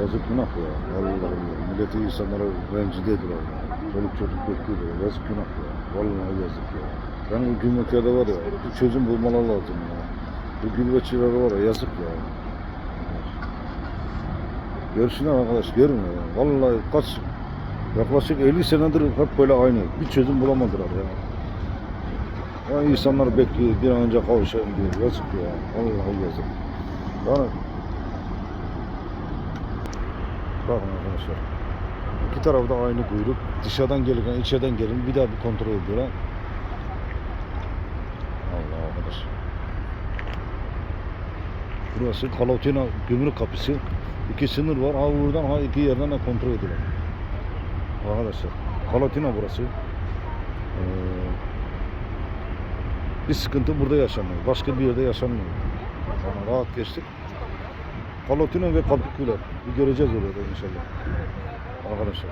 Yazık günah ya. Vallahi ya. Milleti insanlara rencide ediyorlar ya. Çoluk çocuk bekliyor ya. Yazık günah ya. Vallahi yazık ya. Yani bu gümrüklerde var ya. Bir çözüm bulmalar lazım ya. Bu gülbeççilere var ya. Yazık ya. Görsünler arkadaş. Görün ya. Vallahi kaç yaklaşık 50 senedir hep böyle aynı. Bir çözüm bulamadılar ya. Ya insanlar bekliyor bir an önce kavuşalım diyor. Yazık ya. Vallahi yazık. Yani Bakın arkadaşlar. İki tarafta aynı kuyruk. Dışarıdan gelirken içeriden gelin bir daha bir kontrol ediyorlar. Allah arkadaş. Burası Kalotina gümrük kapısı. İki sınır var. Ha buradan ha iki yerden de kontrol ediyorlar. Arkadaşlar. Kalotina burası. Ee, bir sıkıntı burada yaşanmıyor. Başka bir yerde yaşanmıyor. Rahat geçtik. Kalotina ve Kapıkuler. Bir göreceğiz orada inşallah. Arkadaşlar.